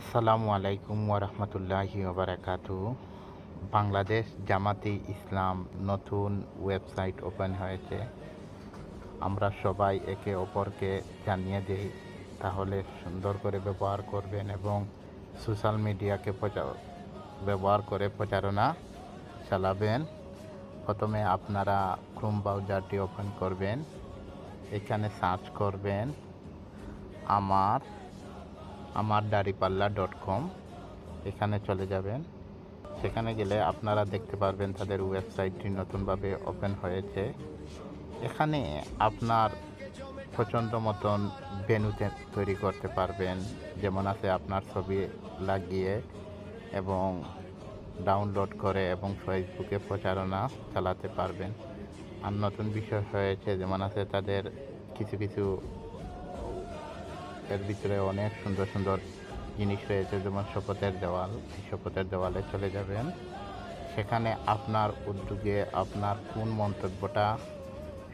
আসসালামু আলাইকুম ওরহমতুল্লাহি ওবরাকাতু বাংলাদেশ জামাতি ইসলাম নতুন ওয়েবসাইট ওপেন হয়েছে। আমরা সবাই একে অপরকে জানিয়ে দিই, তাহলে সুন্দর করে ব্যবহার করবেন এবং সোশ্যাল মিডিয়াকে প্রচার ব্যবহার করে প্রচারণা চালাবেন। প্রথমে আপনারা ক্রোম ব্রাউজারটি ওপেন করবেন, এখানে সার্চ করবেন, আমার আমার দাড়িপাল্লা ডট কম। এখানে চলে যাবেন। সেখানে গেলে আপনারা দেখতে পারবেন তাদের ওয়েবসাইটটি নতুনভাবে ওপেন হয়েছে। এখানে আপনার পছন্দ মতন ভেনুতে তৈরি করতে পারবেন। যেমন আছে আপনার ছবি লাগিয়ে এবং ডাউনলোড করে এবং ফেসবুকে প্রচারণা চালাতে পারবেন। আর নতুন বিষয় হয়েছে, যেমন আছে তাদের কিছু কিছু এর ভিতরে অনেক সুন্দর সুন্দর জিনিস রয়েছে, যেমন শপথের দেওয়াল। এই শপথের দেওয়ালে চলে যাবেন। সেখানে আপনার উদ্যোগে আপনার কোন মন্তব্যটা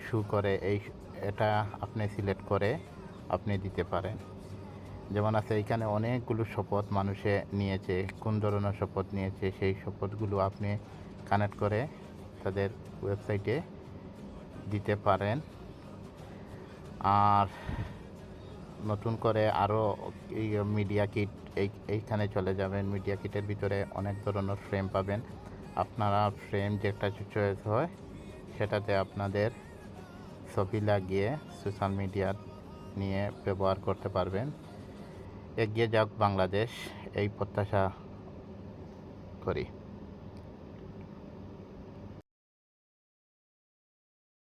শু করে এই এটা আপনি সিলেক্ট করে আপনি দিতে পারেন। যেমন আছে এখানে অনেকগুলো শপথ মানুষে নিয়েছে, কোন ধরনের শপথ নিয়েছে, সেই শপথগুলো আপনি কানেক্ট করে তাদের ওয়েবসাইটে দিতে পারেন। আর নতুন করে আরও মিডিয়া কিট এই, এইখানে চলে যাবেন। মিডিয়া কিটের ভিতরে অনেক ধরনের ফ্রেম পাবেন। আপনারা ফ্রেম যেটা চয়েস হয়, সেটাতে আপনাদের ছবি লাগিয়ে সোশ্যাল মিডিয়া নিয়ে ব্যবহার করতে পারবেন। এগিয়ে যাক বাংলাদেশ, এই প্রত্যাশা করি।